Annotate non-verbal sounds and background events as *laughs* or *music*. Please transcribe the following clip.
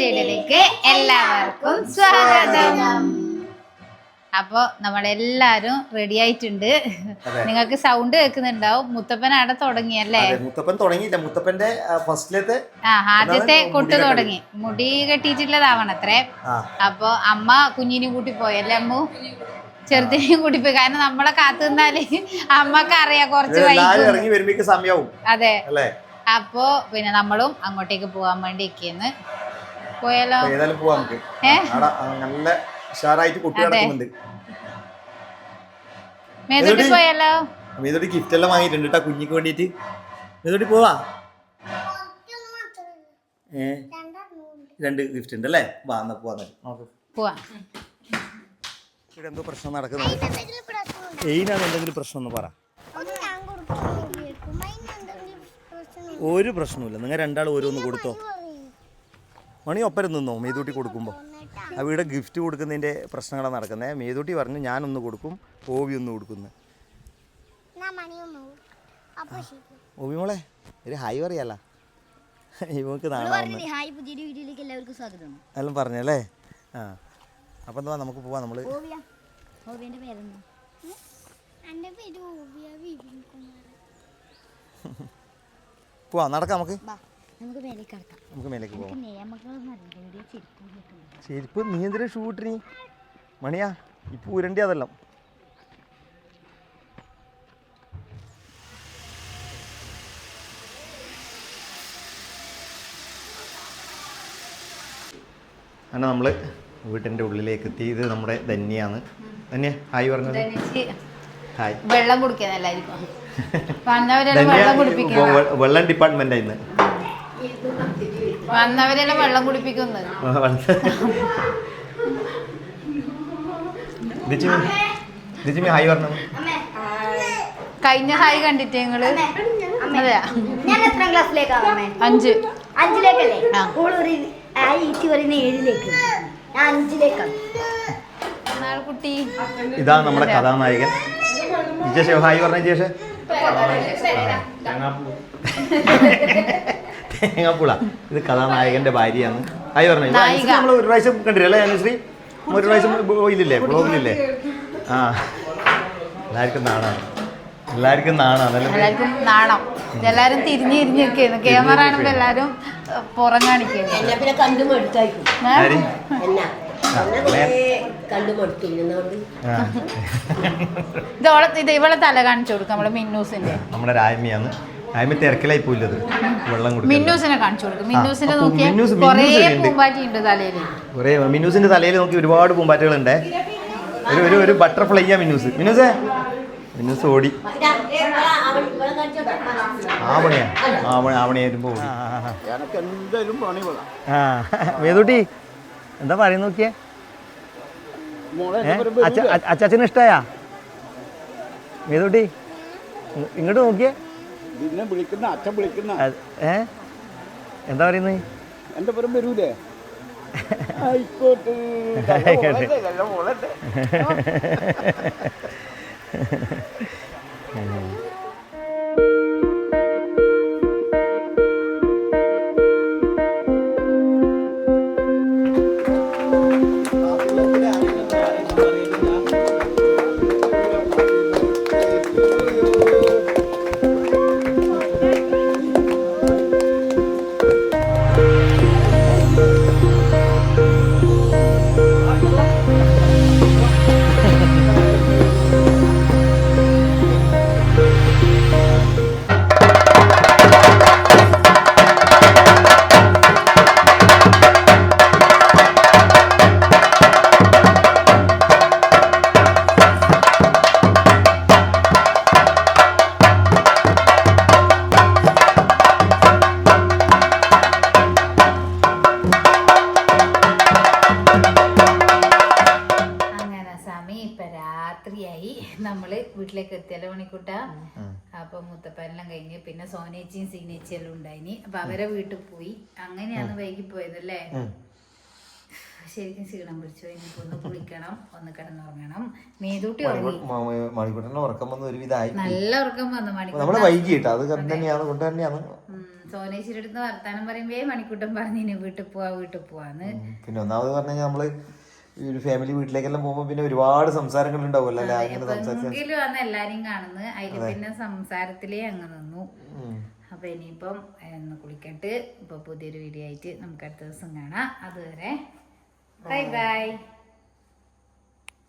വീഡിയോയിലേക്ക് എല്ലാവർക്കും സ്വാഗതം. അപ്പൊ നമ്മളെല്ലാരും റെഡി ആയിട്ടുണ്ട്. നിങ്ങൾക്ക് സൗണ്ട് കേൾക്കുന്നുണ്ടാവും. മുത്തപ്പൻ അവിടെ തുടങ്ങി അല്ലേ? മുത്തപ്പൻ തുടങ്ങിയില്ല. മുത്തപ്പന്റെ ഫസ്റ്റിലത്തെ ആ ആദ്യത്തെ കൊട്ട് തുടങ്ങി. മുടി കെട്ടിയിട്ടുള്ളതാവണത്രേ അത്രേ. അപ്പൊ അമ്മ കുഞ്ഞിനെ കൂട്ടി പോയല്ലേ അമ്മു? ചെറുതിനെയും കൂട്ടി പോയി. കാരണം നമ്മളെ കാത്തു നിന്നാൽ അമ്മയ്ക്ക് അറിയാം കുറച്ച് ഇറങ്ങി വരുമ്പോഴേക്ക് സമയവും. അതെ. അപ്പോ പിന്നെ നമ്മളും അങ്ങോട്ടേക്ക് പോകാൻ വേണ്ടി ഇരിക്കുന്നു. പോയാലോ? ഏതായാലും പോവാം നമുക്ക്. നല്ല ഉഷാറായിട്ട് കുട്ടി നടക്കുന്നുണ്ട്. മേതോട്ടി? പോയാലോ? ഇതൊരു ഗിഫ്റ്റ് എല്ലാം വാങ്ങിയിട്ടുണ്ട് കേട്ടോ കുഞ്ഞിക്ക് വേണ്ടിയിട്ട്. ഇതൊരു പോവാ? ഏ? രണ്ട് ഗിഫ്റ്റ് ഉണ്ട് അല്ലേ? വാ എന്നാ പോവാ പോവാ. ഇവിടെ എന്തോ പ്രശ്നം നടക്കുന്നത് എയിനാണ് എന്തെങ്കിലും പ്രശ്നം എന്ന് പറ. ഒരു പ്രശ്നമില്ല നിങ്ങൾ രണ്ടാൾ ഓരോന്ന് കൊടുത്തോ? മണി ഒപ്പരം നിന്നോ മേതൂട്ടി കൊടുക്കുമ്പോൾ ആ വീട് ഗിഫ്റ്റ് കൊടുക്കുന്നതിന്റെ പ്രശ്നങ്ങളാണ് നടക്കുന്നത് മേതൂട്ടി പറഞ്ഞു ഞാനൊന്ന് കൊടുക്കും ഓവി ഒന്ന് കൊടുക്കുന്നു. ഓവി മോളെ ഒരു ഹായ് പറയാല. ഇവക്ക് എല്ലാം പറഞ്ഞല്ലേ ആ. അപ്പം എന്താ നമുക്ക് പോവാം നമ്മൾ പോവാം നടക്കാം നമുക്ക്. നമുക്ക് മേലേക്ക് കിടക്കാം. നമുക്ക് മേലേക്ക് ഇവിടെ ചെരുപ്പം നീ എന്തിനാ ഷൂട്ടിനി മണിയാ ഇപ്പൊ ഉരണ്ടി അതെല്ലാം അങ്ങനെ നമ്മൾ വീട്ടിന്റെ ഉള്ളിലേക്ക് എത്തി ഇത് നമ്മുടെ ധന്യാണ്. ധന്യ ഹായ് പറഞ്ഞത് ഹായ്. വെള്ളം കുടിക്കുന്നല്ലായിരിക്കും വെള്ളം ഡിപ്പാർട്ട്മെന്റ് ആയിരുന്നു വന്നവരെല്ലാം വെള്ളം കുടിപ്പിക്കുന്നത് ഹായ് പറഞ്ഞു. കഴിഞ്ഞ ഹായ് കണ്ടിട്ട് നിങ്ങൾ? അതെയാ? ഞാൻ എത്രാം ക്ലാസ്സിലേക്കാണ് അമ്മേ? അഞ്ച്. അഞ്ചിലേക്കല്ലേ? ഏഴിലേക്ക്. ഞാൻ അഞ്ചിലേക്കാണ്. കുട്ടി? ഇതാണ് നമ്മുടെ കഥാനായകൻ. ജിജേഷ് ഹായ് പറഞ്ഞ ജിജേഷ് തേങ്ങാപ്പുള. ഇത് കഥാനായകന്റെ ഭാര്യയാണ്. ആയി പറഞ്ഞു നമ്മൾ ഒരു പ്രാവശ്യം കണ്ടില്ലേ അനുശ്രീ? ഒരു പ്രാവശ്യം ഓയിലില്ലേ ബ്ലോഗിലില്ലേ? ആ. എല്ലാവർക്കും നാണാണ്. എല്ലാവർക്കും നാണാണ് എല്ലാവർക്കും നാണം. എല്ലാരും തിരിഞ്ഞ് തിരിഞ്ഞ് നിൽക്കുന്നു ക്യാമറ ആണെങ്കിൽ എല്ലാരും പുറം കാണിക്കുന്നു കണ്ടു ആ. ഇത് ഇവളെ തല കാണിച്ചു കൊടുക്കും നമ്മളെ മിന്നൂസിന്റെ. നമ്മുടെ രായ്മയാണ് രായ്മ തിരക്കിലായി പോയില്ലത് വെള്ളം കൊടുക്കാൻ. മിന്നൂസിനെ കാണിച്ചു കൊടുക്കും. മിന്നൂസിനെ മിന്നൂസ്- കൊറേ മിന്നൂസിന്റെ തലയിൽ നോക്കി ഒരുപാട് പൂമ്പാറ്റകളുണ്ട്. ഒരു ഒരു ഒരു ബട്ടർഫ്ലൈയാ മിന്നൂസ്. മിന്നൂസേ? മിന്നൂസ് ഓടി. ആവണയാ. ആവണ ആവണയ വരുമ്പോ ഓടി. ആ വേദൂട്ടി എന്താ പറയുന്ന നോക്കിയേ? അച്ചാച്ചന് ഇഷ്ടായാ? വേദൂട്ടി ഇങ്ങോട്ട് നോക്കിയേ. നിന്നെ വിളിക്കുന്ന അച്ഛൻ വിളിക്കുന്ന. ഏ? എന്താ പറയുന്നത് എന്റെ പുറം വരൂലേ? *laughs* ആയിക്കോട്ടെ. ആയിക്കോട്ടെ. *laughs* നമ്മൾ വീട്ടിലേക്ക് എത്തിയല്ലോ മണിക്കൂട്ട? അപ്പൊ മുത്തപ്പനെല്ലാം കഴിഞ്ഞ് പിന്നെ സോനേച്ചിയും സീനേച്ചിയും എല്ലാം ഉണ്ടായിനി. അപ്പൊ അവരെ വീട്ടിൽ പോയി. അങ്ങനെയാണ് വൈകി പോയതല്ലേ? ശരിക്കും ക്ഷീണം പിടിച്ചു. ഇനിയിപ്പോ ഒന്ന് കുളിക്കണം ഒന്ന് കിടന്നുറങ്ങണം. മേതൂട്ടി ഉറങ്ങി. മണിക്കൂട്ടനെ ഉറക്കം വന്ന് ഒരുവിധമായി നല്ല ഉറക്കം വന്നു നമ്മൾ മണിക്കൂട്ടൻ വൈകി കേട്ടോ അത്. തന്നെയാണ് കൊണ്ട് തന്നെയാണ്. സോനേശ്വരി അടുത്ത് വർത്താനം പറയുമ്പേ മണിക്കൂട്ടം പറഞ്ഞു വീട്ടിൽ പോവാ വീട്ടിൽ പോവാന്ന്. പിന്നെ ഒന്നാമത് പറഞ്ഞു കഴിഞ്ഞാൽ നമ്മൾ ഈ ഒരു ഫാമിലി വീട്ടിലേക്കെല്ലാം പോകുമ്പോ പിന്നെ ഒരുപാട് സംസാരങ്ങൾ ഉണ്ടാവുമല്ലോ അല്ലെ അങ്ങനെ സംസാരിച്ചു വന്ന് എല്ലാരെയും പിന്നെ സംസാരത്തിലേ അങ്ങ് നിന്നു. അപ്പൊ ഇനിയിപ്പം ഒന്ന് കുളിക്കട്ട്. ഇപ്പൊ പുതിയൊരു വീഡിയോ ആയിട്ട് നമുക്ക് അടുത്ത ദിവസം കാണാം. അതുവരെ ബൈ ബൈ